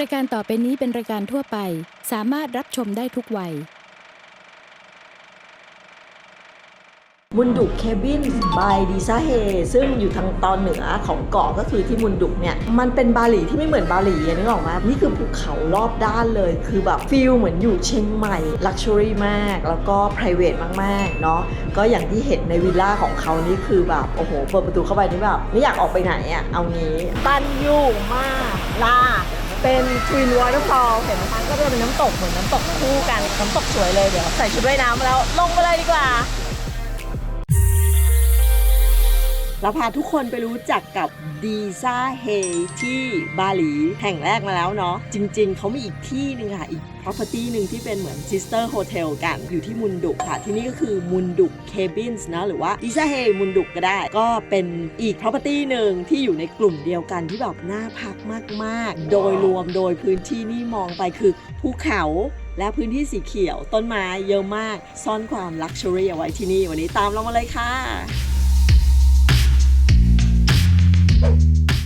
รายการต่อไปนี้เป็นรายการทั่วไป สามารถรับชมได้ทุกวัย มุนดุกเคบินบายดีซาเฮซึ่งอยู่ทางตอนเหนือของเกาะก็คือที่มุนดุกเนี่ย มันเป็นบาหลีที่ไม่เหมือนบาหลีอะนึกออกไหมนี่คือภูเขารอบด้านเลย คือแบบฟิลเหมือนอยู่เชียงใหม่ลักชัวรี่มาก แล้วก็ p r i v a t มาก ๆ เนาะก็อย่างที่เห็นในวิลล่าของเขานี่คือแบบ โอ้โห เปิดประตูเข้าไปนี่แบบ ไม่อยากออกไปไหนอะเอางี้ตันอยู่มากลา เป็นทวินวอเตอร์ฟอลเห็นไหมคะก็จะเป็นน้ำตกเหมือนน้ำตกคู่กันน้ำตกสวยเลยเดี๋ยวใส่ชุดว่ายน้ำมาแล้วลงไปเลยดีกว่า เราพาทุกคนไปรู้จักกับดีซาเฮที่บาหลีแห่งแรกมาแล้วเนาะจริงๆ เขามีอีกที่หนึ่งค่ะ อีก property หนึ่งที่เป็นเหมือน sister hotel กันอยู่ที่มุนดุกค่ะ ที่นี่ก็คือมุนดุก cabins นะหรือว่าดีซาเฮมุนดุกก็ได้ ก็เป็นอีก property หนึ่งที่อยู่ในกลุ่มเดียวกันที่แบบน่าพักมากๆ โดยรวมโดยพื้นที่นี่มองไปคือภูเขาและพื้นที่สีเขียวต้นไม้เยอะมาก ซ่อนความลักชัวรี่เอาไว้ที่นี่ วันนี้ตามเรามาเลยค่ะ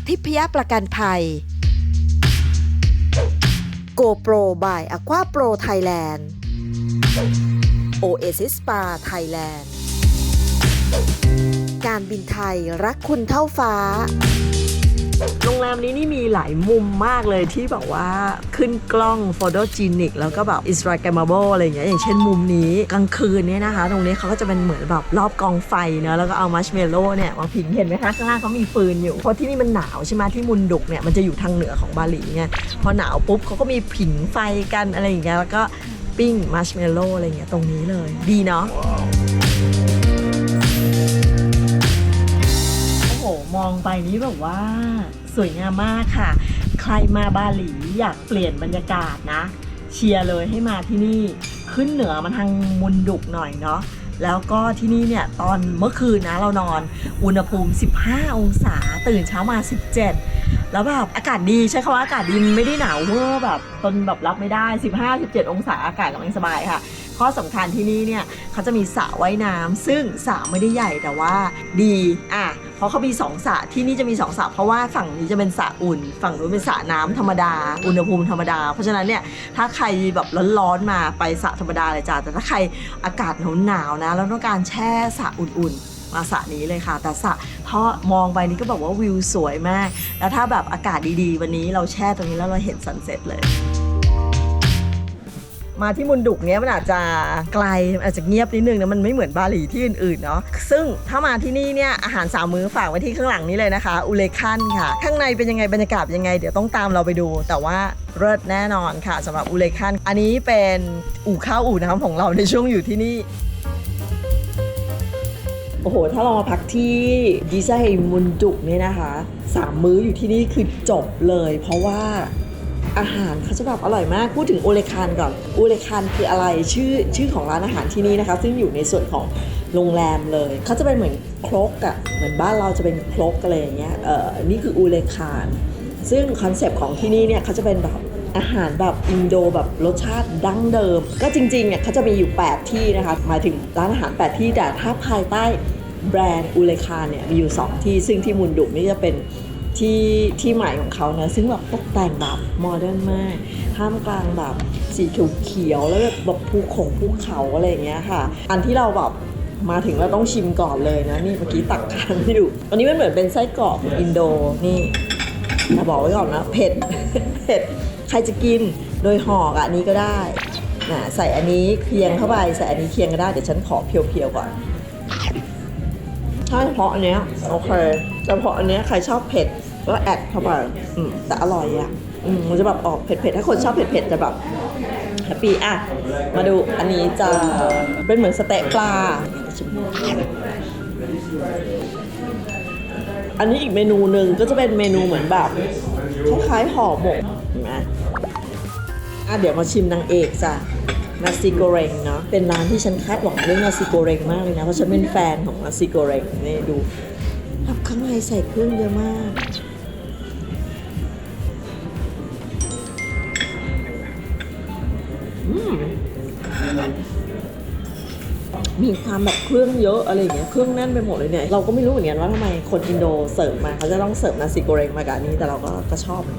ทิพยประกันภัย GoPro by Aqua Pro Thailand Oasis Spa Thailand การบินไทยรักคุณเท่าฟ้า โรงแรมนี้นี่มีหลายมุมมากเลยที่แบบว่าขึ้นกล้อง p h o t o g e n i c แล้วก็แบบ Instagrammable อะไรอย่างเงี้ยอย่างเช่นมุมนี้กลางคืนเนี่ยนะคะ ตรงนี้เขาก็จะเป็นเหมือนแบบรอบกองไฟเนะแล้วก็เอามัชเมลโล่เนี่ยมาพิงเห็นไหมคะข้างล่างเขามีฟืนอยู่เพราะที่นี่มันหนาวใช่ไหมที่มุนดุกเนี่ยมันจะอยู่ทางเหนือของบาหลีไงพอหนาวปุ๊บเขาก็มีผิงไฟกันอะไรอย่างเงี้ยแล้วก็ปิ้งมัชเมลโล่อะไรอย่างเงี้ยตรงนี้เลย ดีเนาะ มองไปนี้แบบว่าสวยงามมากค่ะ ใครมาบาหลีอยากเปลี่ยนบรรยากาศนะ เชียร์เลยให้มาที่นี่ขึ้นเหนือมาทางมุนดุกหน่อยเนาะแล้วก็ที่นี่เนี่ยตอนเมื่อคืนนะเรานอนอุณหภูมิ 15 องศาตื่นเช้ามา 17 แล้วแบบอากาศดีใช้คำว่าอากาศดีไม่ได้หนาวเวอร์แบบตนแบบรับไม่ได้ 15-17 องศาอากาศกำลังสบายค่ะ ข้อสำคัญที่นี่เนี่ยเขาจะมีสระว่ายน้ำซึ่งสระไม่ได้ใหญ่แต่ว่าดีอะเพราะเขามีสองสระที่นี่จะมีสองสระเพราะว่าฝั่งนี้จะเป็นสระอุ่น ฝั่งนู้นเป็นสระน้ำธรรมดา อุณหภูมิธรรมดา เพราะฉะนั้นเนี่ยถ้าใครแบบร้อนๆมาไปสระธรรมดาเลยจ้าแต่ถ้าใครอากาศหนาวๆนะแล้วต้องการแช่สระอุ่นๆมาสระนี้เลยค่ะ แต่สระเพรามองไปนี่ก็แบบว่าวิวสวยมาก แล้วถ้าแบบอากาศดีๆ วันนี้เราแช่ตรงนี้แล้วเราเห็นซันเซ็ตเลย มาที่มุนดุกเนี้ยมันอาจจะไกลอาจจะเงียบนิดนึงนะมันไม่เหมือนบาหลีที่อื่นๆเนาะซึ่งถ้ามาที่นี่เนี่ยอาหารสามมื้อฝากไว้ที่ข้างหลังนี้เลยนะคะ อุเลคันค่ะ ข้างในเป็นยังไงบรรยากาศยังไง เดี๋ยวต้องตามเราไปดู แต่ว่าเลิศแน่นอนค่ะสำหรับอุเลคันอันนี้เป็นอู่ข้าวอู่น้ำของเราในช่วงอยู่ที่นี่โอ้โห ถ้าเรามาพักที่ดิซาเฮมุนดุกเนี่ยนะคะ สามมื้ออยู่ที่นี่คือจบเลย เพราะว่า อาหารเขาจะแบบอร่อยมาก พูดถึงโอเลคานก่อนโอเลคานคืออะไรชื่อชื่อของร้านอาหารที่นี่นะคะ ซึ่งอยู่ในส่วนของโรงแรมเลยเขาจะเป็นเหมือนครกอะเหมือนบ้านเราจะเป็นครกอะไรอย่างเงี้ยเออนี่คืออูเลคานซึ่งคอนเซปต์ของที่นี่เนี่ยเขาจะเป็นแบบอาหารแบบอินโดแบบรสชาติดั้งเดิม ก็จริงๆเนี่ยเขาจะมีอยู่ 8 ที่นะคะหมายถึงร้านอาหาร 8 ที่แต่ถ้าภายใต้แบรนด์อูเลคานเนี่ยมีอยู่ 2 ที่ซึ่งที่มุนดุนี่จะเป็น ที่ที่ใหม่ของเขานะซึ่งแบบตกแต่งแบบโมเดิร์นมากท่ามกลางแบบสีเขียวๆแล้วแบบภูขงภูเขาอะไรอย่างเงี้ยค่ะ อันที่เราแบบมาถึงเราต้องชิมก่อนเลยนะนี่เมื่อกี้ตักทานให้ดูอันนี้มันเหมือนเป็นไส้กรอกอินโดนี่แต่บอกไว้ก่อนนะเผ็ดเผ็ดใครจะกินโดยห่ออันนี้ก็ได้นะใส่อันนี้เคียงเข้าไปใส่อันนี้เคียงก็ได้เดี๋ยวฉันขอเพียวๆก่อนถ้าเฉพาะอันเนี้ยโอเคเฉพาะอันเนี้ยใครชอบเผ็ด ก็แอดเข้าไปอืมแต่อร่อยอะอืมมันจะแบบออกเผ็ดๆถ้าคนชอบเผ็ดๆจะแบบแฮปปี้อะ มาดูอันนี้จะเป็นเหมือนสเต๊ะปลา อันนี้อีกเมนูหนึ่งก็จะเป็นเมนูเหมือนแบบคล้ายๆห่อหมกเห็นไหมอะเดี๋ยวมาชิมนางเอกจ้ะนาซิโกเรงเนาะเป็นร้านที่ฉันคาดหวังเรื่องนาซิโกเรงมากเลยนะ เพราะฉันเป็นแฟนของนาซิโกเรงนี่ดูข้างในใส่เครื่องเยอะมาก มีความแบบเครื่องเยอะอะไรเงี้ยเครื่องแน่นไปหมดเลยเนี่ยเราก็ไม่รู้เหมือนกันว่าทำไมคนอินโดเสิร์ฟมาเขาจะต้องเสิร์ฟนาซิโกเรงมากับอันนี้แต่เราก็ก็ชอบมัน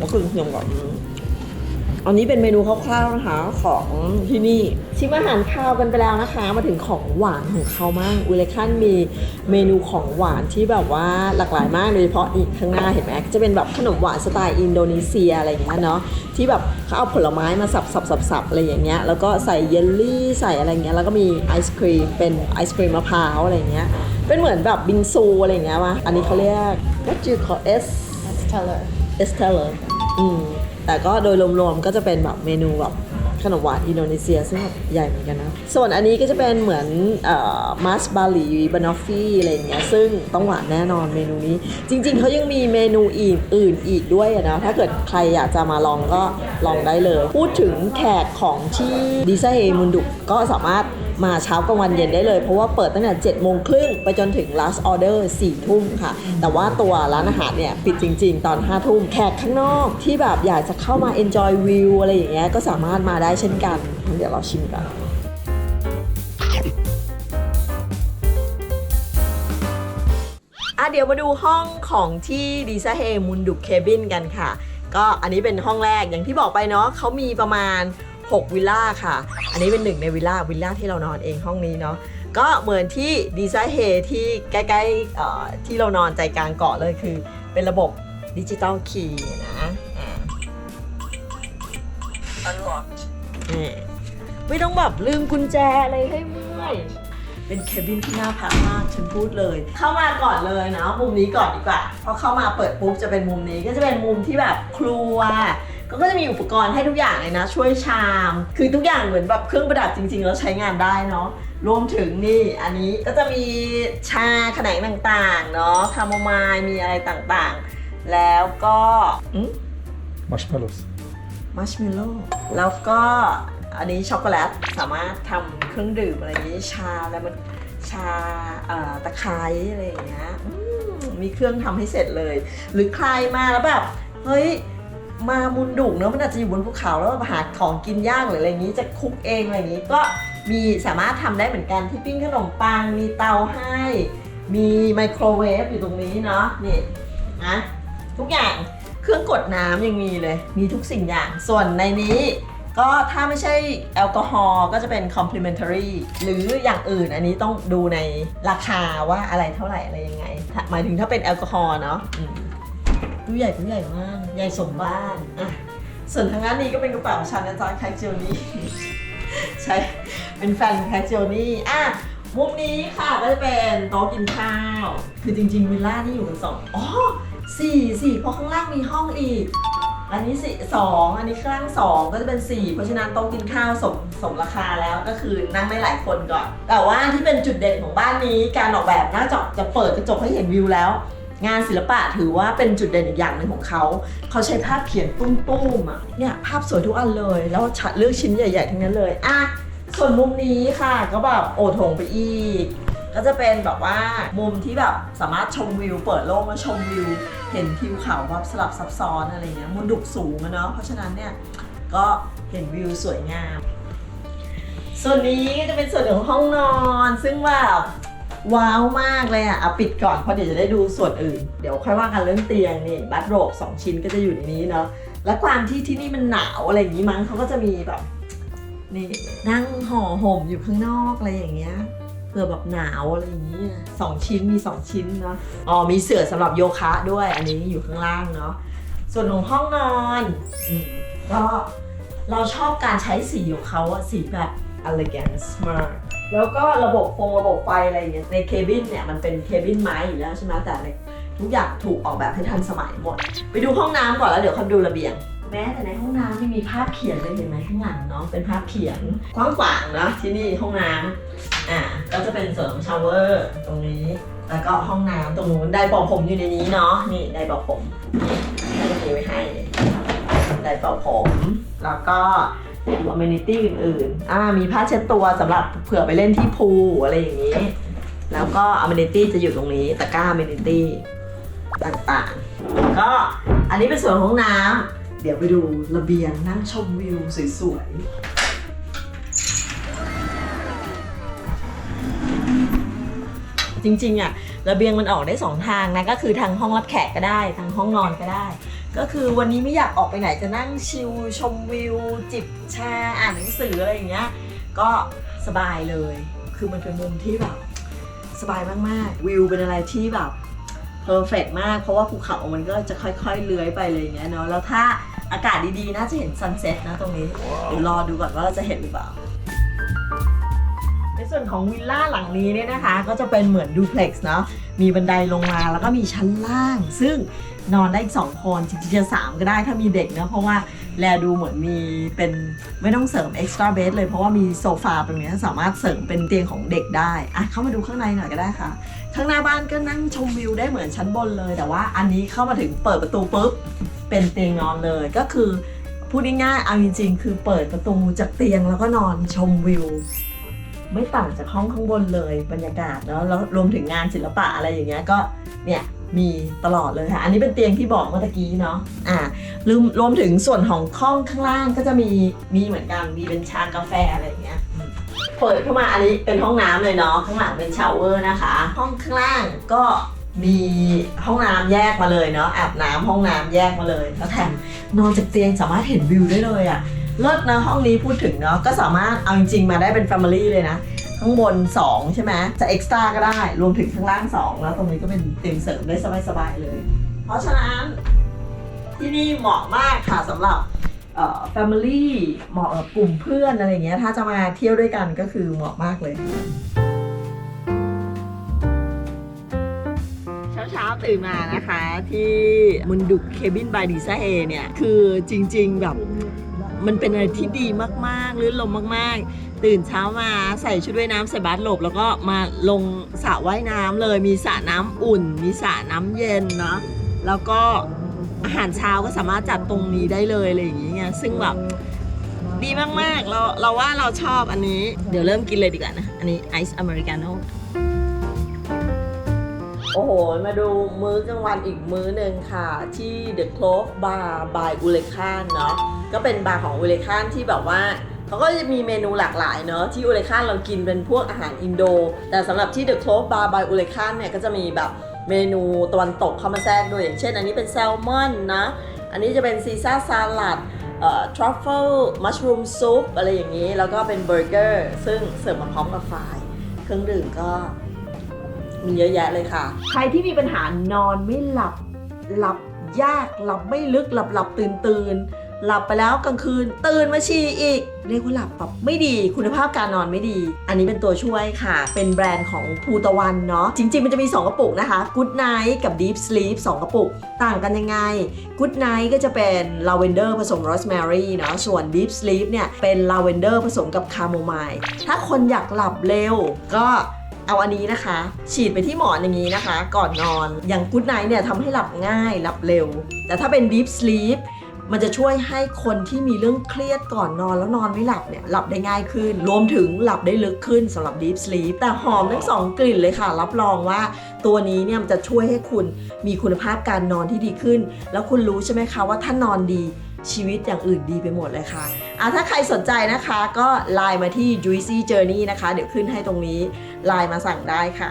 ก็คือทียมก่อน อันนี้เป็นเมนูคร่าวๆนะคะของที่นี่ ชิมอาหารคาวกันไปแล้วนะคะ มาถึงของหวานของเขามั่งอุเลคันมีเมนูของหวานที่แบบว่าหลากหลายมากโดยเฉพาะนี่ข้างหน้าเห็นไหมจะเป็นแบบขนมหวานสไตล์อินโดนีเซียอะไรอย่างเงี้ยเนาะที่แบบเขาเอาผลไม้มาสับสับสับสับอะไรอย่างเงี้ยแล้วก็ใส่เยลลี่ใส่อะไรเงี้ยแล้วก็มีไอศครีมเป็นไอศครีมมะพร้าวอะไรเงี้ยเป็นเหมือนแบบบิงซูอะไรอย่างเงี้ยวะอันนี้เขาเรียก what do you call S Stellar เอสเทลเลยอืม แต่ก็โดยรวมๆก็จะเป็นแบบเมนูแบบขนมหวานอินโดนีเซียซึ่งแบบใหญ่เหมือนกันนะ ส่วนอันนี้ก็จะเป็นเหมือนมัสบาลีบานอฟฟี่อะไรอย่างเงี้ยซึ่งต้องหวานแน่นอนเมนูนี้ จริงๆเขายังมีเมนูอีกอื่นอีกด้วยนะ ถ้าเกิดใครอยากจะมาลองก็ลองได้เลย พูดถึงแขกของที่ดีไซเอมุนดุก็สามารถ มาเช้ากลางวันเย็นได้เลย เพราะว่าเปิดตั้งแต่7โมงครึ่งไปจนถึง last order 4ทุ่มค่ะ แต่ว่าตัวร้านอาหารเนี่ยปิดจริง ๆ ตอน5ทุ่มแขกข้างนอกที่แบบอยากจะเข้ามา enjoy view อะไรอย่างเงี้ยก็สามารถมาได้เช่นกันเดี๋ยวเราชิมกันอะเดี๋ยวมาดูห้องของที่ดีซาเฮมุนดุกเคบินกันค่ะ ก็อันนี้เป็นห้องแรกอย่างที่บอกไปเนาะเขามีประมาณ 6 วิลล่าค่ะ อันนี้เป็นหนึ่งในวิลล่าวิลล่าที่เรานอนเองห้องนี้เนาะก็เหมือนที่ดีไซาเฮที่ใกล้ๆที่เรานอนใจกลางเกาะเลยคือ เป็นระบบดิจิตอลคีย์นะอ่า unlocked ไม่ต้องแบบลืมกุญแจอะไรให้เมื่อยเป็นเคบินที่น่าพักมากฉันพูดเลย เข้ามาก่อนเลยนะมุมนี้ก่อนดีกว่าพอเข้ามาเปิดปุ๊บจะเป็นมุมนี้ก็จะเป็นมุมที่แบบครัว ก็ก็จะมีอุปกรณ์ให้ทุกอย่างเลยนะ ช่วยชาม คือทุกอย่างเหมือนแบบเครื่องประดับจริง ๆ แล้วใช้งานได้เนาะรวมถึงนี่อันนี้ก็จะมีชาแขนงต่างๆเนาะคาโมไมล์มีอะไรต่างๆ แล้วก็อืม marshmallows มัชเมลโล่แล้วก็อันนี้ช็อกโกแลตสามารถทำเครื่องดื่มอะไรอย่างนี้ชาแล้วมันชาเอ่อตะไคร้อะไรอย่างเงี้ยอืมมีเครื่องทำให้เสร็จเลย หรือใครมาแล้วแบบ เฮ้ย มามุนดุกเนอะมันอาจจะอยู่บนภูเขาแล้วหาของกินยากหรืออะไรอย่างนี้จะคุกเองอะไรอย่างนี้ก็มีสามารถทำได้เหมือนกันที่ปิ้งขนมปัง มีเตาให้ มีไมโครเวฟอยู่ตรงนี้เนาะนี่นะทุกอย่างเครื่องกดน้ำยังมีเลย มีทุกสิ่งอย่างส่วนในนี้ก็ถ้าไม่ใช่แอลกอฮอล์ก็จะเป็น complimentary หรืออย่างอื่นอันนี้ต้องดูในราคาว่าอะไรเท่าไหร่อะไรยังไง หมายถึงถ้าเป็นแอลกอฮอล์เนาะตู้ใหญ่ตู้ใหญ่มาก ใหญ่สมบ้านอะส่วนทางด้านนี้ก็เป็นกระเป๋าของฉันนะจ๊ะแคคเจลนี่ใช่เป็นแฟนแคคเจลนี่อะมุมนี้ค่ะก็จะเป็นโต๊ะกินข้าว คือจริงๆวิลล่านี่อยู่กันสองอ๋อสี่สี่เพราะข้างล่างมีห้องอีก อันนี้สี่สองอันนี้ข้างล่างสองก็จะเป็นสี่เพราะฉะนั้นโต๊ะกินข้าวสมสมราคาแล้วก็คือนั่งได้หลายคนก่อน แต่ว่าที่เป็นจุดเด่นของบ้านนี้การออกแบบหน่าจะจะเปิดกระจกให้เห็นวิวแล้ว งานศิลปะถือว่าเป็นจุดเด่นอีกอย่างหนึ่งของเขา เขาใช้ภาพเขียนตุ้มๆอะเนี่ยภาพสวยทุกอันเลย แล้วชัดเลือกชิ้นใหญ่ ๆ ทั้งนั้นเลยอะส่วนมุมนี้ค่ะก็แบบโอโถงไปอีก ก็จะเป็นแบบว่ามุมที่แบบสามารถชมวิว เปิดโล่งแล้วชมวิว เห็นทิวเขาแบบสลับซับซ้อนอะไรเงี้ยมุนดุกสูงอะเนาะเพราะฉะนั้นเนี่ยก็เห็นวิวสวยงาม ส่วนนี้ก็จะเป็นส่วนของห้องนอน ซึ่งแบบ ว้าวมากเลยอะอะปิดก่อนเพราะเดี๋ยวจะได้ดูส่วนอื่น เดี๋ยวค่อยว่ากันเรื่องเตียงนี่บัตโรกสองชิ้นก็จะอยู่ในนี้เนาะและความที่ที่นี่มันหนาวอะไรอย่างนี้มั้งเขาก็จะมีแบบนี่นั่งห่อห่มอยู่ข้างนอกอะไรอย่างเงี้ยเผื่อแบบหนาวอะไรอย่างนี้อะสองชิ้นมีสองชิ้นเนาะอ๋อมีเสื่อสำหรับโยคะด้วย อันนี้อยู่ข้างล่างเนาะส่วนของห้องนอนก็เราชอบการใช้สีของเขาอะสีแบบ elegant smart แล้วก็ระบบฟงระบบไฟอะไรอย่างเงี้ยในเคบินเนี่ยมันเป็นเคบินไม้อยู่แล้วใช่ไหมแต่ทุกอย่างถูกออกแบบให้ทันสมัยหมด ไปดูห้องน้ำก่อนแล้วเดี๋ยวค่อยดูระเบียง แม้แต่ในห้องน้ำยังมีภาพเขียนเลยเห็นไหมข้างหลังเนาะเป็นภาพเขียนกว้างขวางเนาะที่นี่ห้องน้ำอ่าก็จะเป็นส่วนของชาวเวอร์ตรงนี้ แล้วก็ห้องน้ำตรงนู้นไดร์เป่าผมอยู่ในนี้เนาะนี่ไดร์เป่าผมนี่ให้ไว้ให้ไดร์เป่าผม แล้วก็ ดูอเมนิตี้อื่นๆอ่ามีผ้าเช็ดตัวสำหรับเผื่อไปเล่นที่พูลอะไรอย่างนี้ แล้วก็อเมนิตี้จะอยู่ตรงนี้ตะกร้าอเมนิตี้ต่างๆ ก็อันนี้เป็นส่วนของห้องน้ำเดี๋ยวไปดูระเบียงนั่งชมวิวสวยๆจริงๆอะระเบียงมันออกได้สองทางนะก็คือทางห้องรับแขกก็ได้ ทางห้องนอนก็ได้ ก็คือวันนี้ไม่อยากออกไปไหนจะนั่งชิลชมวิว จิบชาอ่านหนังสืออะไรอย่างเงี้ย ก็สบายเลย คือมันเป็นมุมที่แบบ สบายมากๆ วิวเป็นอะไรที่แบบเพอร์เฟกมาก เพราะว่าภูเขามันก็จะค่อยๆเลื้อยไปเลยอย่างเงี้ยเนาะ แล้วถ้าอากาศดีๆ น่าจะเห็นซันเซ็ตนะตรงนี้ เดี๋ยวรอดูก่อนว่าเราจะเห็นหรือเปล่าในส่วนของวิลล่าหลังนี้เนี่ยนะคะ ก็จะเป็นเหมือนดูเพล็กซ์เนาะมีบันไดลงมาแล้วก็มีชั้นล่าง ซึ่ง นอนได้อีกสองคนจริงๆจะสามก็ได้ถ้ามีเด็กเนะเพราะว่าแลดูเหมือนมีเป็นไม่ต้องเสริม extra bed เลยเพราะว่ามีโซฟาตรงนี้สามารถเสริมเป็นเตียงของเด็กได้อะเข้ามาดูข้างในหน่อยก็ได้ค่ะ ข้างหน้าบ้านก็นั่งชมวิวได้เหมือนชั้นบนเลย แต่ว่าอันนี้เข้ามาถึงเปิดประตูปุ๊บเป็นเตียงนอนเลยก็คือพูดง่ายๆเอาจริงๆคือเปิดประตูจากเตียงแล้วก็นอนชมวิว ไม่ต่างจากห้องข้างบนเลยบรรยากาศเนาะแล้วรวมถึงงานศิลปะอะไรอย่างเงี้ยก็เนี่ย มีตลอดเลยค่ะ อันนี้เป็นเตียงที่บอกเมื่อกี้เนาะ อ่าลืมรวมถึงส่วนของห้องข้างล่างก็จะมี มีเหมือนกัน มีเป็นชากาแฟอะไรอย่างเงี้ย เปิดเข้ามาอันนี้เป็นห้องน้ำเลยเนาะ ข้างหลังเป็นชาวเวอร์นะคะ ห้องข้างล่างก็มีห้องน้ำแยกมาเลยเนาะอาบน้ำห้องน้ำแยกมาเลย แล้วแถมนอนจากเตียงสามารถเห็นวิวได้เลยอะเลิศนะห้องนี้พูดถึงเนาะก็สามารถเอาจริงๆมาได้เป็น Family เลยนะ ข้างบน 2 ใช่ไหมจะเอ็กซ์ตร้าก็ได้ รวมถึงข้างล่าง 2 แล้วตรงนี้ก็เป็นเตียงเสริมได้สบายๆเลย เพราะฉะนั้นที่นี่เหมาะมากค่ะสำหรับเอ่อ Family เหมาะกับกลุ่มเพื่อนอะไรอย่างเงี้ยถ้าจะมาเที่ยวด้วยกันก็คือเหมาะมากเลย เช้าๆตื่นมานะคะที่มุนดุกเคบินบายดีซาเอเนี่ย คือจริงๆแบบมันเป็นอะไรที่ดีมากๆลื่นลมมากๆ ตื่นเช้ามาใส่ชุดว่ายน้ำใส่บาสหลบแล้วก็มาลงสระว่ายน้ำเลยมีสระน้ำอุ่น มีสระน้ำเย็นเนาะแล้วก็อาหารเช้าก็สามารถจัดตรงนี้ได้เลยอะไรอย่างเงี้ยซึ่งแบบดีมากๆ เราเราว่าเราชอบอันนี้ เดี๋ยวเริ่มกินเลยดีกว่านะ อันนี้ไอซ์อเมริกาโน่โอ้โห มาดูมื้อกลางวันอีกมื้อหนึ่งค่ะ ที่ The Clove Bar by u l e k a n เนาะก็เป็นบาร์ของ u l e k a n ที่แบบว่า เขาก็จะมีเมนูหลากหลายเนาะที่ u l e k a n เรากินเป็นพวกอาหารอินโด แต่สำหรับที่ The Clove Bar by u l e k a n เนี่ยก็จะมีแบบเมนูตะวันตกเข้ามาแทรกด้วยอย่างเช่น อันนี้เป็นแซลมอนนะอันนี้จะเป็นซีซ่าซาลัดเอ่อทรัฟเฟิลมัชรูมซุปอะไรอย่างนี้ แล้วก็เป็นเบอร์เกอร์ซึ่งเสิร์ฟมาพร้อมกับไฟายเครื่องดื่มก็มีเยอะแยะเลยค่ะ ใครที่มีปัญหานอนไม่หลับหลับยากหลับไม่ลึกหลับหลับตื่นตื่น หลับไปแล้วกลางคืนตื่นมาฉี่อีก เรียกว่าหลับแบบไม่ดีคุณภาพการนอนไม่ดี อันนี้เป็นตัวช่วยค่ะ เป็นแบรนด์ของภูตะวันเนาะจริง ๆ มันจะมี 2 กระปุกนะคะ Good Night กับ Deep Sleep 2 กระปุก ต่างกันยังไง Good Night ก็จะเป็นลาเวนเดอร์ผสมโรสแมรี่เนาะส่วน Deep Sleep เนี่ยเป็นลาเวนเดอร์ผสมกับคาโมไมล์ถ้าคนอยากหลับเร็ว ก็เอาอันนี้นะคะ ฉีดไปที่หมอนอย่างนี้นะคะ ก่อนนอนอย่างกู d ไน g h t เนี่ยทำให้หลับง่ายหลับเร็ว แต่ถ้าเป็น Deep Sleep มันจะช่วยให้คนที่มีเรื่องเครียดก่อนนอนแล้วนอนไม่หลับเนี่ยหลับได้ง่ายขึ้น รวมถึงหลับได้ลึกขึ้นสำหรับ Deep Sleep แต่หอมทั้งสองกลิ่นเลยค่ะ รับรองว่าตัวนี้เนี่ยมันจะช่วยให้คุณมีคุณภาพการนอนที่ดีขึ้น แล้วคุณรู้ใช่ไหมคะว่าถ้านอนดีชีวิตอย่างอื่นดีไปหมดเลยค่ะอะ ถ้าใครสนใจนะคะก็ไลน์มาที่ Juicy Journey นะคะ เดี๋ยวขึ้นให้ตรงนี้ไลน์มาสั่งได้ค่ะ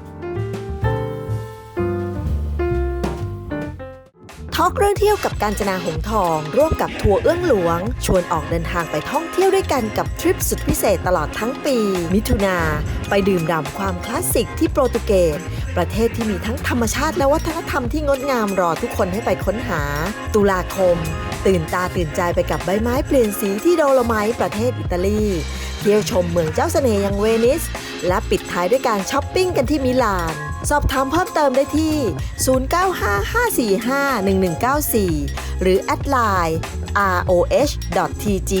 ทอกเรื่องเที่ยวกับการจนาหงทอง ร่วมกับทัวร์เอื้องหลวง ชวนออกเดินทางไปท่องเที่ยวด้วยกันกับทริปสุดพิเศษตลอดทั้งปี มิถุนา ไปดื่มด่ำความคลาสสิกที่โปรตุเกส ประเทศที่มีทั้งธรรมชาติและวัฒนธรรมที่งดงามรอทุกคนให้ไปค้นหา ตุลาคม ตื่นตาตื่นใจไปกับใบไม้เปลี่ยนสีที่โดโลไมต์ประเทศอิตาลีเที่ยวชมเมืองเจ้าเสน่ห์อย่างเวนิส และปิดท้ายด้วยการช้อปปิ้งกันที่มิลาน สอบถามเพิ่มเติมได้ที่ 0955451194 หรือแอดไลน์ roh.tg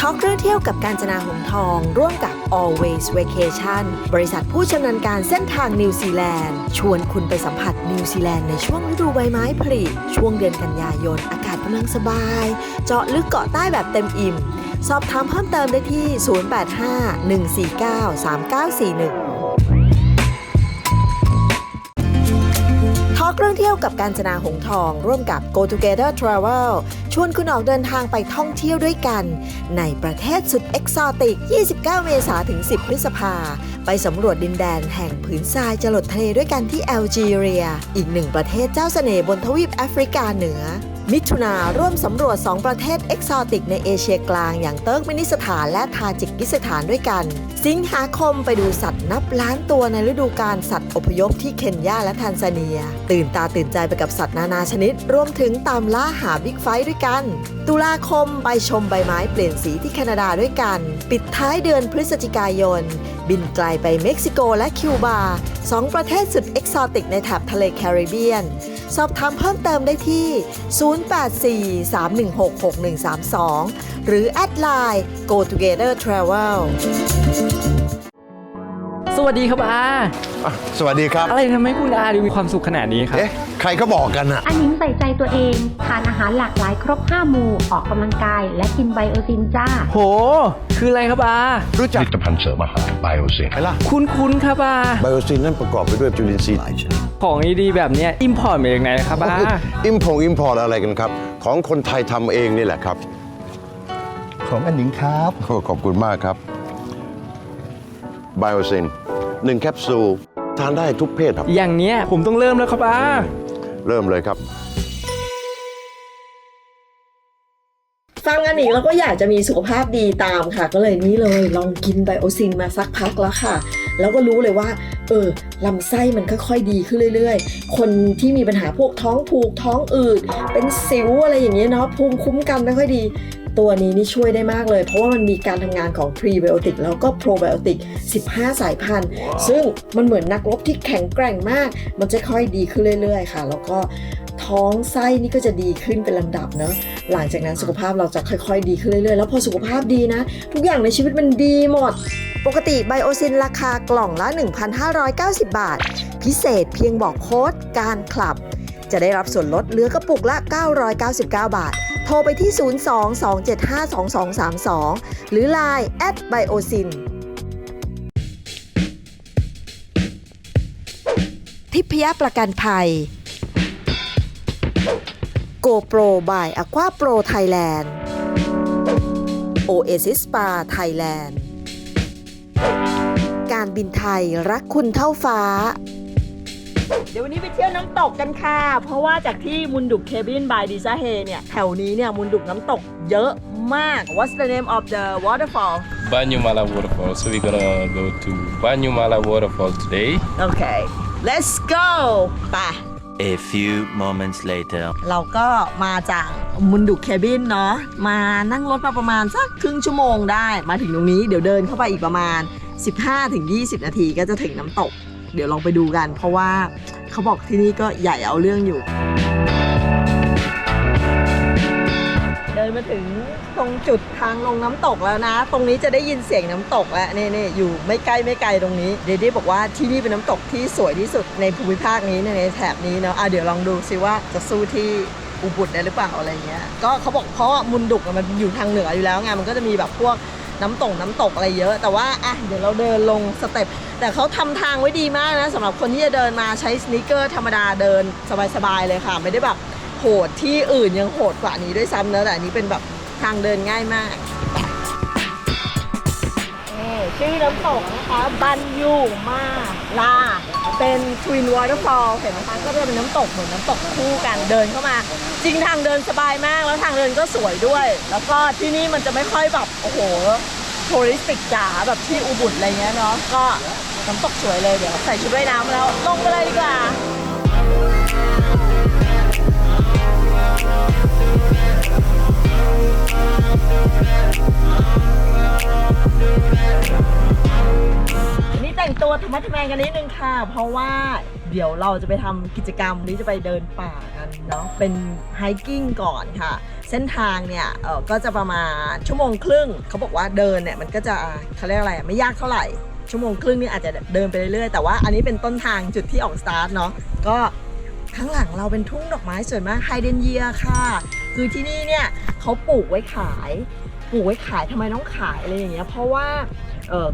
ทอกเรื่องเที่ยวกับการจนาหงทอง ร่วมกับ Always Vacation บริษัทผู้ชำนาญการเส้นทางนิวซีแลนด์ ชวนคุณไปสัมผัสนิวซีแลนด์ในช่วงฤดูใบไม้ผลิช่วงเดือนกันยายน อากาศกำลังสบาย เจาะลึกเกาะใต้แบบเต็มอิ่ม สอบถามเพิ่มเติมได้ที่ 085-149-3941 เรื่องเที่ยวกับการจนาหงทอง ร่วมกับ Go Together Travel ชวนคุณออกเดินทางไปท่องเที่ยวด้วยกัน ในประเทศสุดเอกซอติก 29 เมษายนถึง 10 พฤษภา ไปสำรวจดินแดนแห่งผืนทรายจรดทะเลด้วยกันที่แอลจีเรีย อีกหนึ่งประเทศเจ้าเสน่ห์บนทวีปแอฟริกาเหนือ มิถุนาร่วมสำรวจ 2 ประเทศเอกซอติกในเอเชียกลางอย่างเติร์กเมนิสถานและทาจิกิสถานด้วยกัน สิงหาคมไปดูสัตว์นับล้านตัวในฤดูกาลสัตว์อพยพที่เคนยาและแทนซาเนีย ตื่นตาตื่นใจไปกับสัตว์นานาชนิด รวมถึงตามล่าหาบิ๊กไฟด้วยกัน ตุลาคมไปชมใบไม้เปลี่ยนสีที่แคนาดาด้วยกัน ปิดท้ายเดือนพฤศจิกายน บินไกลไปเม็กซิโกและคิวบาสองประเทศสุดเอกซอติกในแถบทะเลแคริบเบียน สอบถามเพิ่มเติมได้ที่ 0843166132 หรือแอดไลน์ Go Together Travel สวัสดีครับอาอะสวัสดีครับ อะไรทำให้คุณอาดูมีความสุขขนาดนี้ครับ เอ๊ะ ใครก็บอกกันอะอันนิ้งใส่ใจตัวเอง ทานอาหารหลากหลายครบ 5 หมู่ ออกกำลังกาย และกินไบโอตินจ้า โห คืออะไรครับอา รู้จักผลิตภัณฑ์เสริมอาหารไบโอซิน ไหมล่ะคุ้นๆครับอา ไบโอซินนั้นประกอบไปด้วยจุลินทรีย์หลายชนิดของดีๆแบบเนี้ยอิมพอร์ตมาจากไหนครับอาอิมพงอิมพอร์ตอะไรกันครับ ของคนไทยทำเองนี่แหละครับของอันหนิงครับ โอ้ขอบคุณมากครับไบโอซิน หนึ่งแคปซูล ทานได้ทุกเพศครับ อย่างเนี้ยผมต้องเริ่มแล้วครับอาเริ่มเลยครับ ฟังอันนี้แล้วก็อยากจะมีสุขภาพดีตามค่ะ ก็เลยนี่เลยลองกินไบโอซินมาสักพักแล้วค่ะ แล้วก็รู้เลยว่า เออลำไส้มันค่อยๆดีขึ้นเรื่อยๆ คนที่มีปัญหาพวกท้องผูกท้องอืดเป็นสิวอะไรอย่างเงี้ยเนาะภูมิคุ้มกันไม่ค่อยดี ตัวนี้นี่ช่วยได้มากเลย เพราะว่ามันมีการทำงานของพรีไบโอติกแล้วก็โปรไบโอติก 15 สายพันธุ์ ซึ่งมันเหมือนนักรบที่แข็งแกร่งมาก มันจะค่อยดีขึ้นเรื่อยๆ ค่ะ แล้วก็ท้องไส้นี่ก็จะดีขึ้นเป็นลำดับเนาะหลังจากนั้นสุขภาพเราจะค่อยๆ ดีขึ้นเรื่อยๆ แล้วพอสุขภาพดีนะ ทุกอย่างในชีวิตมันดีหมด ปกติไบโอซินราคากล่องละ 1,590 บาท พิเศษเพียงบอกโค้ดการคลับ จะได้รับส่วนลดเหลือกระปุกละ 999 บาท โทรไปที่ 02-275-2232 หรือ Line at biosin ทิพยประกันภัย GoPro by Aqua Pro Thailand Oasis Spa Thailand การบินไทยรักคุณเท่าฟ้า เดี๋ยววันนี้ไปเที่ยวน้ำตกกันค่ะ เพราะว่าจากที่มุนดุกเคบินบายดิซาเฮเนี่ย แถวนี้เนี่ยมุนดุกน้ำตกเยอะมาก What's the name of the waterfall Banyumala waterfall. So we're gonna go to Banyumala waterfall today. Okay let's go ไป A few moments later. เราก็มาจากมุนดุกเคบินเนาะ มานั่งรถมาประมาณสักครึ่งชั่วโมงได้ มาถึงตรงนี้เดี๋ยวเดินเข้าไปอีกประมาณ 15-20 นาทีก็จะถึงน้ำตก เดี๋ยวลองไปดูกัน เพราะว่าเขาบอกที่นี่ก็ใหญ่เอาเรื่องอยู่ เดินมาถึงตรงจุดทางลงน้ำตกแล้วนะ ตรงนี้จะได้ยินเสียงน้ำตกแล้วนี่นี่อยู่ไม่ใกล้ไม่ไกลตรงนี้ เดดี้บอกว่าที่นี่เป็นน้ำตกที่สวยที่สุดในภูมิภาคนี้ในแถบนี้เนาะอะเดี๋ยวลองดูซิว่าจะสู้ที่อุบุตได้หรือเปล่าอะไรเงี้ย ก็เขาบอกเพราะว่ามุนดุกมันอยู่ทางเหนืออยู่แล้วไงมันก็จะมีแบบพวก น้ำตกน้ำตกอะไรเยอะ แต่ว่าอะเดี๋ยวเราเดินลงสเต็ปแต่เขาทำทางไว้ดีมากนะสำหรับคนที่จะเดินมาใช้สนิเกอร์ธรรมดาเดินสบายๆเลยค่ะ ไม่ได้แบบโหดที่อื่นยังโหดกว่านี้ด้วยซ้ำเนอะแต่อันนี้เป็นแบบทางเดินง่ายมาก ชื่อน้ำตกนะคะบันยูมาลา เป็นทวินวอเตอร์ฟอลเห็นไหมคะก็จะเป็นน้ำตกเหมือนน้ำตกคู่กันเดินเข้ามา จริงทางเดินสบายมากแล้วทางเดินก็สวยด้วย แล้วก็ที่นี่มันจะไม่ค่อยแบบโอ้โหทัวริสติกจ๋าแบบที่อุบุตอะไรเงี้ยเนาะก็น้ำตกสวยเลยเดี๋ยวใส่ชุดว่ายน้ำแล้วลงไปเลยดีกว่าวัน นี้แต่งตัวธรรมะทแมงกันนิดนึงค่ะ เพราะว่าเดี๋ยวเราจะไปทำกิจกรรมนี้จะไปเดินป่ากันเนาะเป็นไฮกิ้งก่อนค่ะ เส้นทางเนี่ยเออก็จะประมาณชั่วโมงครึ่ง เขาบอกว่าเดินเนี่ยมันก็จะเขาเรียกอะไรไม่ยากเท่าไหร่ ชั่วโมงครึ่งนี่อาจจะเดินไปเรื่อยๆแต่ว่าอันนี้เป็นต้นทางจุดที่ออกสตาร์ทเนาะก็ข้างหลังเราเป็นทุ่งดอกไม้สวยมากไฮเดนเยียค่ะ คือที่นี่เนี่ยเขาปลูกไว้ขาย ปลูกไว้ขายทำไมต้องขายอะไรอย่างเงี้ยเพราะว่า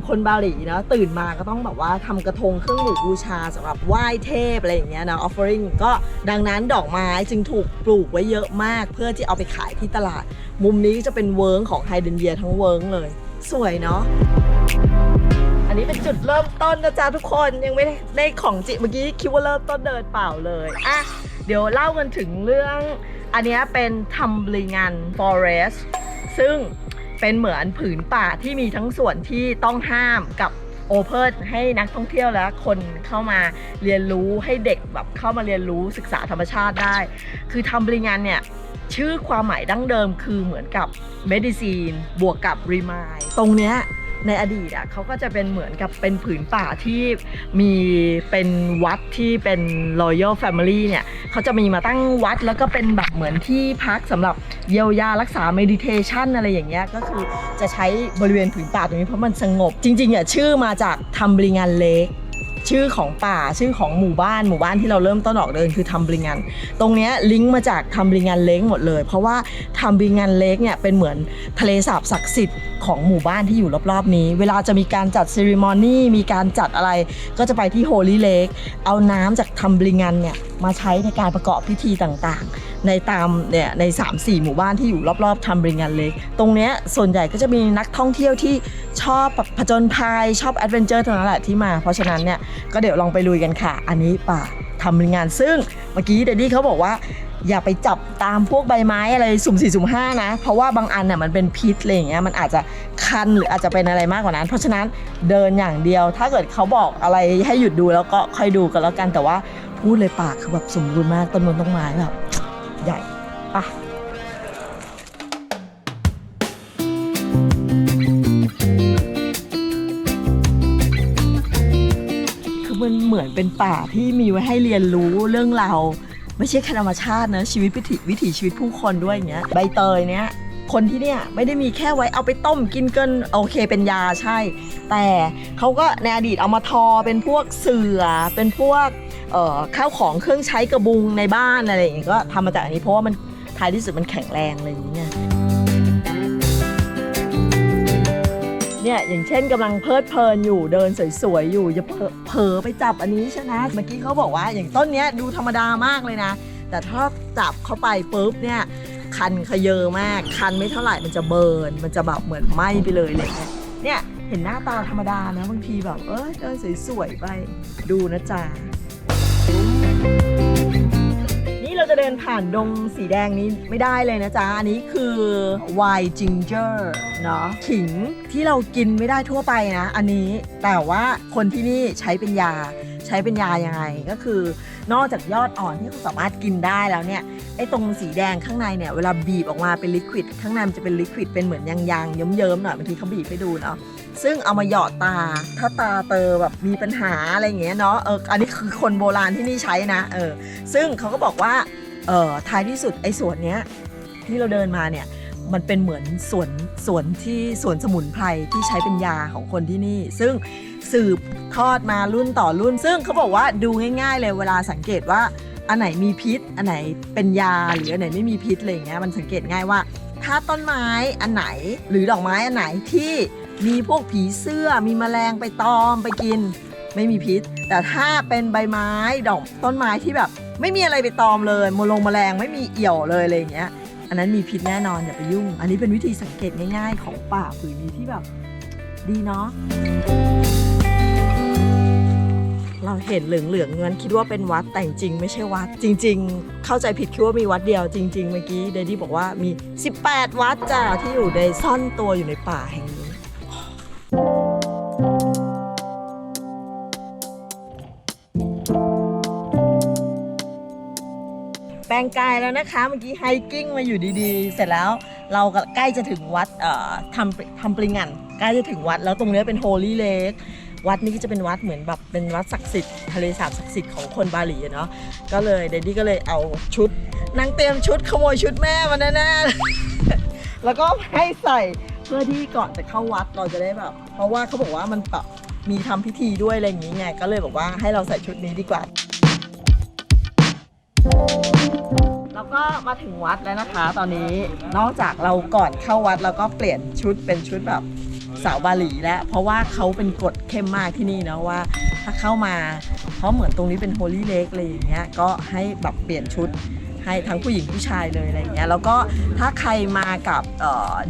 คนบาหลีเนาะตื่นมาก็ต้องแบบว่าทำกระทงเครื่องหมูบูชาสำหรับไหว้เทพอะไรอย่างเงี้ยนะ offering ก็ดังนั้นดอกไม้จึงถูกปลูกไว้เยอะมาก เพื่อที่เอาไปขายที่ตลาด มุมนี้จะเป็นเวิร์งของไฮเดนเยียทั้งเวิร์งเลย สวยเนาะอันนี้เป็นจุดเริ่มต้นนะจ๊ะทุกคนยังไม่ได้ของจิเมื่อกี้คิดว่าเริ่มต้นเดินเปล่าเลยอะเดี๋ยวเล่ากันถึงเรื่อง อันนี้เป็นทัมบลิงัน forest ซึ่ง เป็นเหมือนผืนป่าที่มีทั้งส่วนที่ต้องห้ามกับโอเพนให้นักท่องเที่ยวและคนเข้ามาเรียนรู้ให้เด็กแบบเข้ามาเรียนรู้ศึกษาธรรมชาติได้ คือทำบริงานเนี่ยชื่อความหมายดั้งเดิมคือเหมือนกับ medicine บวกกับ remind ตรงเนี้ย ในอดีตอะเขาก็จะเป็นเหมือนกับเป็นผืนป่าที่มีเป็นวัดที่เป็น royal family เนี่ยเขาจะมีมาตั้งวัดแล้วก็เป็นแบบเหมือนที่พักสำหรับเยียวยารักษาเมดิเทชันอะไรอย่างเงี้ยก็คือจะใช้บริเวณผืนป่าตรงนี้เพราะมันสงบ จริงๆอะชื่อมาจากทัมบริงันเลก ชื่อของป่าชื่อของหมู่บ้านหมู่บ้านที่เราเริ่มต้นออกเดินคือทัมบลิงัน ตรงนี้ลิงก์มาจากทัมบลิงันเลกหมดเลย เพราะว่าทัมบลิงันเลกเนี่ยเป็นเหมือนทะเลสาบศักดิ์สิทธิ์ของหมู่บ้านที่อยู่รอบๆนี้ เวลาจะมีการจัดเซเรมอนี่มีการจัดอะไรก็จะไปที่โฮลี่เลกเอาน้ำจากทัมบลิงันเนี่ยมาใช้ในการประกอบพิธีต่างๆ ในตามเนี่ยใน 3-4 หมู่บ้านที่อยู่รอบๆทัมบริงันเลกตรงเนี้ยส่วนใหญ่ก็จะมีนักท่องเที่ยวที่ชอบผจญภัยชอบแอดเวนเจอร์ทั้งนั้นแหละที่มา เพราะฉะนั้นเนี่ยก็เดี๋ยวลองไปลุยกันค่ะ อันนี้ป่าทัมบริงันซึ่งเมื่อกี้เดดดี้เขาบอกว่าอย่าไปจับตามพวกใบไม้อะไรสุ่มสี่สุ่มห้านะ เพราะว่าบางอันเนี่ยมันเป็นพิษอะไรอย่างเงี้ยมันอาจจะคันหรืออาจจะเป็นอะไรมากกว่านั้น เพราะฉะนั้นเดินอย่างเดียว ถ้าเกิดเขาบอกอะไรให้หยุดดูแล้วก็ค่อยดูกันแล้วกันแต่ว่าพูดเลยป่าคือแบบสมบูรณ์มากต้นมนต้นไม้แบบ ใหญ่ปะคือมันเหมือนเป็นป่าที่มีไว้ให้เรียนรู้เรื่องราวไม่ใช่แค่ธรรมชาตินะ ชีวิตวิถีวิถีชีวิตผู้คนด้วยอย่างเงี้ยใบเตยเนี้ยคนที่เนี่ยไม่ได้มีแค่ไว้เอาไปต้มกินเกินโอเคเป็นยาใช่ แต่เขาก็ในอดีตเอามาทอเป็นพวกเสือเป็นพวก ข้าวของเครื่องใช้กระบุงในบ้านอะไรอย่างเงี้ยก็ทำมาจากอันนี้เพราะว่ามันท้ายที่สุดมันแข็งแรงอะไรอย่างเงี้ยเนี่ยอย่างเช่นกำลังเพลิดเพลินอยู่เดินสวยๆอยู่อย่าเผลอไปจับอันนี้ใช่ไหมเมื่อกี้เขาบอกว่าอย่างต้นเนี้ยดูธรรมดามากเลยนะ แต่ถ้าจับเข้าไปปุ๊บเนี่ยคันขยเยอมากคันไม่เท่าไหร่มันจะเบิร์นมันจะแบบเหมือนไหม้ไปเลยเลยเนี่ยเห็นหน้าตาธรรมดานะบางทีแบบเออเดินสวยๆไปดูนะจ๊ะ นี่เราจะเดินผ่านดงสีแดงนี้ไม่ได้เลยนะจ๊ะ อันนี้คือไวน์จิงเจอร์เนาะขิงที่เรากินไม่ได้ทั่วไปนะ อันนี้แต่ว่าคนที่นี่ใช้เป็นยาใช้เป็นยายังไงก็คือนอกจากยอดอ่อนที่เขาสามารถกินได้แล้วเนี่ยไอ้ตรงสีแดงข้างในเนี่ยเวลาบีบออกมาเป็นลิควิดข้างในมันจะเป็นลิควิดเป็นเหมือนยางๆเยิ้มๆหน่อยบางทีเขาบีบให้ดูเนาะ ซึ่งเอามาหยอดตา ถ้าตาเตอแบบมีปัญหาอะไรอย่างเงี้ยเนาะเอออันนี้คือคนโบราณที่นี่ใช้นะเออซึ่งเขาก็บอกว่าเออท้ายที่สุดไอ้สวนเนี้ยที่เราเดินมาเนี่ยมันเป็นเหมือนสวนสวนที่สวนสมุนไพรที่ใช้เป็นยาของคนที่นี่ ซึ่งสืบทอดมารุ่นต่อรุ่น ซึ่งเขาบอกว่าดูง่ายๆเลยเวลาสังเกตว่าอันไหนมีพิษ อันไหนเป็นยาหรืออันไหนไม่มีพิษอะไรอย่างเงี้ยมันสังเกตง่ายว่า ถ้าต้นไม้อันไหนหรือดอกไม้อันไหนที่ มีพวกผีเสื้อมีแมลงไปตอมไปกิน ไม่มีพิษ แต่ถ้าเป็นใบไม้ดอกต้นไม้ที่แบบ ไม่มีอะไรไปตอมเลยมลงแมลงไม่มีเอี่ยวเลยอะไรอย่างเงี้ย อันนั้นมีพิษแน่นอนอย่าไปยุ่ง อันนี้เป็นวิธีสังเกตง่ายๆ ของป่าผืนนี้ที่แบบ ดีเนาะเราเห็นเหลืองๆเงินคิดว่าเป็นวัดแต่จริงไม่ใช่วัด จริง ๆ เข้าใจผิดคิดว่ามีวัดเดียวจริง ๆ เมื่อกี้เดดดี้บอกว่ามี 18 วัดจ้าที่อยู่ในซ่อนตัวอยู่ในป่าแห่งนี้ ลงกายแล้วนะคะ เมื่อกี้ไฮกิ้งมาอยู่ดีๆ เสร็จแล้วเราก็ใกล้จะถึงวัดเอ่อทำทำปริงันใกล้จะถึงวัดแล้วตรงเนี้ยเป็นโฮลี่เลกวัดนี้ก็จะเป็นวัดเหมือนแบบเป็นวัดศักดิ์สิทธิ์ทะเลสาบศักดิ์สิทธิ์ของคนบาหลีอะเนาะก็เลยเดดดี้ก็เลยเอาชุดนางเตรียมชุดขโมยชุดแม่มาแน่ๆ แล้วก็ให้ใส่เพื่อที่ก่อนจะเข้าวัดเราจะได้แบบ เพราะว่าเขาบอกว่ามันแบบมีทำพิธีด้วยอะไรอย่างงี้ไงก็เลยบอกว่าให้เราใส่ชุดนี้ดีกว่า แล้วก็มาถึงวัดแล้วนะคะ ตอนนี้นอกจากเราก่อนเข้าวัดเราก็เปลี่ยนชุดเป็นชุดแบบสาวบาหลีแล้ว เพราะว่าเขาเป็นกฎเข้มมากที่นี่นะว่า ถ้าเข้ามาเพราะเหมือนตรงนี้เป็นโฮลี่เลกอะไรอย่างเงี้ยก็ให้แบบเปลี่ยนชุดให้ทั้งผู้หญิงผู้ชายเลยอะไรเงี้ยแล้วก็ถ้าใครมากับ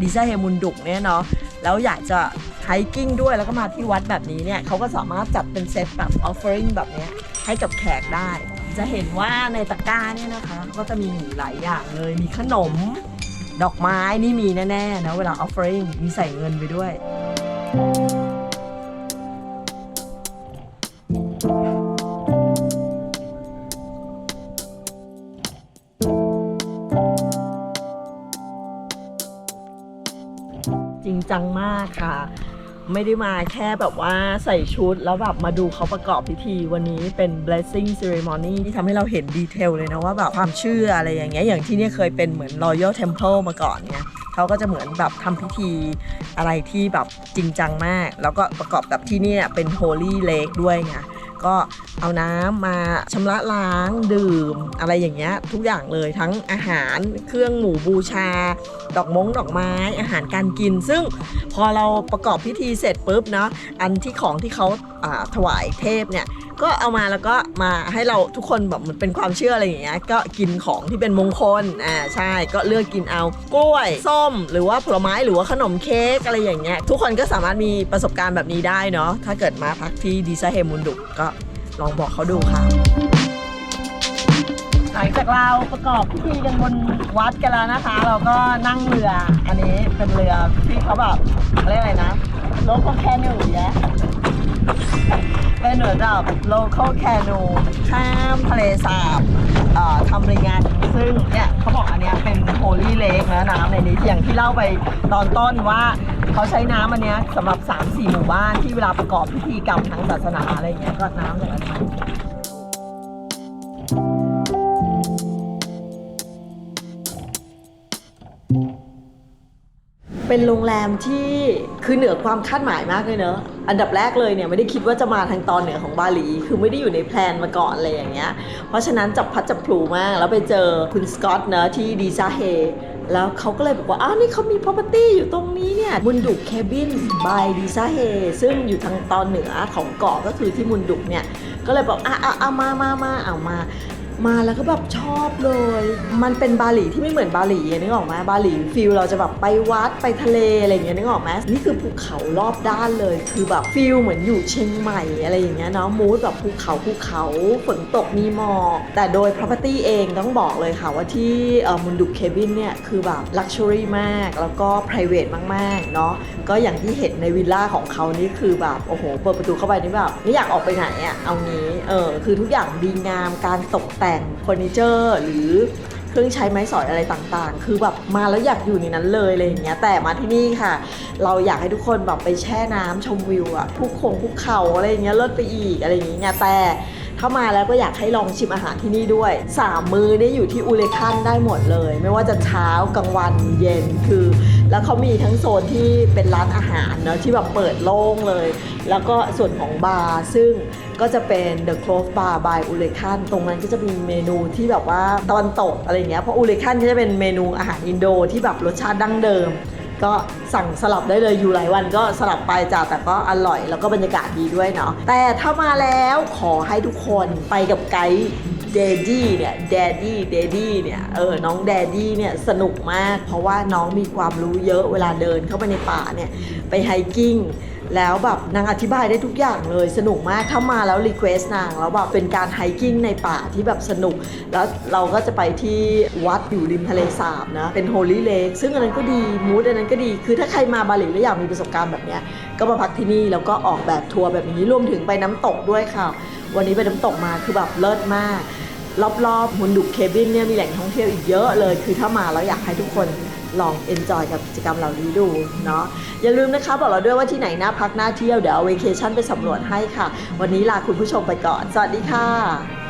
ดิซาเฮมุนดุกเนี่ยเนาะแล้วอยากจะไฮกิ้งด้วยแล้วก็มาที่วัดแบบนี้เนี่ยเขาก็สามารถจัดเป็นเซตแบบออฟเฟอริงแบบนี้ให้กับแขกได้ จะเห็นว่าในตะกร้าเนี่ยนะคะ ก็จะมีหลายอย่างเลย มีขนม ดอกไม้นี่มีแน่ๆนะเวลา offering มีใส่เงินไปด้วย จริงจังมากค่ะ ไม่ได้มาแค่แบบว่าใส่ชุดแล้วแบบมาดูเขาประกอบพิธีวันนี้เป็น blessing ceremony ที่ทำให้เราเห็นดีเทลเลยนะว่าแบบความเชื่ออะไรอย่างเงี้ยอย่างที่เนี่ยเคยเป็นเหมือน royal temple มาก่อนเนี่ยเขาก็จะเหมือนแบบทำพิธีอะไรที่แบบจริงจังมาก แล้วก็ประกอบกับที่นี่เป็น holy lake ด้วยไง ก็เอาน้ำมาชำระล้างดื่ม อะไรอย่างเงี้ยทุกอย่างเลยทั้งอาหารเครื่องหมู่บูชา ดอกมงดอกไม้อาหารการกิน ซึ่งพอเราประกอบพิธีเสร็จปุ๊บเนาะอันที่ของที่เขาถวายเทพเนี่ย ก็เอามาแล้วก็มาให้เราทุกคนแบบมันเป็นความเชื่ออะไรอย่างเงี้ยก็กินของที่เป็นมงคลอ่าใช่ก็เลือกกินเอากล้วยส้ม หรือว่าผลไม้หรือว่าขนมเค้กอะไรอย่างเงี้ยทุกคนก็สามารถมีประสบการณ์แบบนี้ได้เนาะถ้าเกิดมาพักที่ดีซาเฮมุนดุก็ลองบอกเขาดูค่ะหลังจากเราประกอบพิธีกันบนวัดกันแล้วนะคะ เราก็นั่งเรือ อันนี้เป็นเรือที่เขาแบบเรียกอะไรนะโลคอลแคนูแย เป็นเหมือนแบบ local canoe ข้ามทะเลสาบเอ่อทำรายงาน ซึ่งเนี่ยเขาบอกอันเนี้ยเป็นโฮลี่เลกนะน้ำในนี้อย่างที่เล่าไปตอนต้นว่าเขาใช้น้ำอันเนี้ยสำหรับ 3-4 หมู่บ้านที่เวลาประกอบพิธีกรรมทางศาสนาอะไรอย่างเงี้ยก็น้ำจากอันนี้ เป็นโรงแรมที่คือเหนือความคาดหมายมากเลยเนอะ อันดับแรกเลยเนี่ยไม่ได้คิดว่าจะมาทางตอนเหนือของบาหลี คือไม่ได้อยู่ในแพลนมาก่อนอะไรอย่างเงี้ย เพราะฉะนั้นจับพัดจับผลูมาก แล้วไปเจอคุณสกอตเนอะที่ดีซาเฮแล้วเขาก็เลยบอกว่า อ้าวนี่เขามี property อยู่ตรงนี้เนี่ยมุนดุกเคบินบายดีซาเฮซึ่งอยู่ทางตอนเหนือของเกาะก็คือที่มุนดุกเนี่ย ก็เลยบอกอะอะอะมามามาเอามา มาแล้วก็แบบชอบเลย มันเป็นบาหลีที่ไม่เหมือนบาหลีนึกออกไหมบาหลีฟิลเราจะแบบไปวัดไปทะเลอะไรอย่างเงี้ยนึกออกไหมนี่คือภูเขารอบด้านเลย คือแบบฟิลเหมือนอยู่เชียงใหม่อะไรอย่างเงี้ยเนาะมูดแบบภูเขาภูเขาฝนตกมีหมอกแต่โดย property เองต้องบอกเลยค่ะว่าที่มุนดุเคบินเนี่ยคือแบบ luxury มากแล้วก็ private มากๆเนาะก็อย่างที่เห็นในวิลล่าของเขานี่คือแบบโอ้โหเปิดประตูเข้าไปนี่แบบไม่อยากออกไปไหนอะเอางี้เออคือทุกอย่างดีงามการตกแต่งเฟอร์นิเจอร์หรือเครื่องใช้ไม้สอยอะไรต่างๆ คือแบบมาแล้วอยากอยู่ในนั้นเลยอะไรอย่างเงี้ย แต่มาที่นี่ค่ะ เราอยากให้ทุกคนแบบไปแช่น้ำชมวิวอะภูคงภูเขาอะไรอย่างเงี้ยเลิศไปอีกอะไรอย่างเงี้ยแต่ เข้ามาแล้วก็อยากให้ลองชิมอาหารที่นี่ด้วยสามมื้อนี่อยู่ที่อูเลคันได้หมดเลย ไม่ว่าจะเช้ากลางวันเย็นคือ แล้วเขามีทั้งโซนที่เป็นร้านอาหารเนอะที่แบบเปิดโล่งเลย แล้วก็ส่วนของบาร์ซึ่งก็จะเป็น The Clove Bar by u l e k a n ตรงนั้นก็จะมีเมนูที่แบบว่าตะวันตกอะไรเงี้ยเพราะ u l e k a n ก็จะเป็นเมนูอาหารอินโดที่แบบรสชาติดั้งเดิม ก็สั่งสลับได้เลยอยู่หลายวันก็สลับไปจ้าแต่ก็อร่อย แล้วก็บรรยากาศดีด้วยเนาะแต่ถ้ามาแล้วขอให้ทุกคนไปกับไกด์ เดดี้เนี่ยแดดดี้เดดี้เนี่ยเออน้องแดดดี้เนี่ยสนุกมาก เพราะว่าน้องมีความรู้เยอะเวลาเดินเข้าไปในป่าเนี่ยไปไฮกิ้งแล้วแบบนางอธิบายได้ทุกอย่างเลยสนุกมากถ้ามาแล้วรีเควสนางแล้วแบบเป็นการไฮกิ้งในป่าที่แบบสนุก แล้วเราก็จะไปที่วัดอยู่ริมทะเลสาบนะ เป็นโฮลี่เลกซึ่งอันนั้นก็ดีมูดอันนั้นก็ดี คือถ้าใครมาบาหลีแล้วอยากมีประสบการณ์แบบเนี้ยก็มาพักที่นี่ แล้วก็ออกแบบทัวร์แบบนี้รวมถึงไปน้ำตกด้วยค่ะ วันนี้ไปน้ำตกมาคือแบบเลิศมาก รอบๆฮุนดุกเคบินเนี่ยมีแหล่งท่องเที่ยวอีกเยอะเลย คือถ้ามาแล้วอยากให้ทุกคนลองเอนจอยกับกิจกรรมเหล่านี้ดูเนาะอย่าลืมนะคะบอกเราด้วยว่าที่ไหนน่าพักน่าเที่ยวเดี๋ยวเอาเวเคชั่นไปสำรวจให้ค่ะ วันนี้ลาคุณผู้ชมไปก่อน สวัสดีค่ะ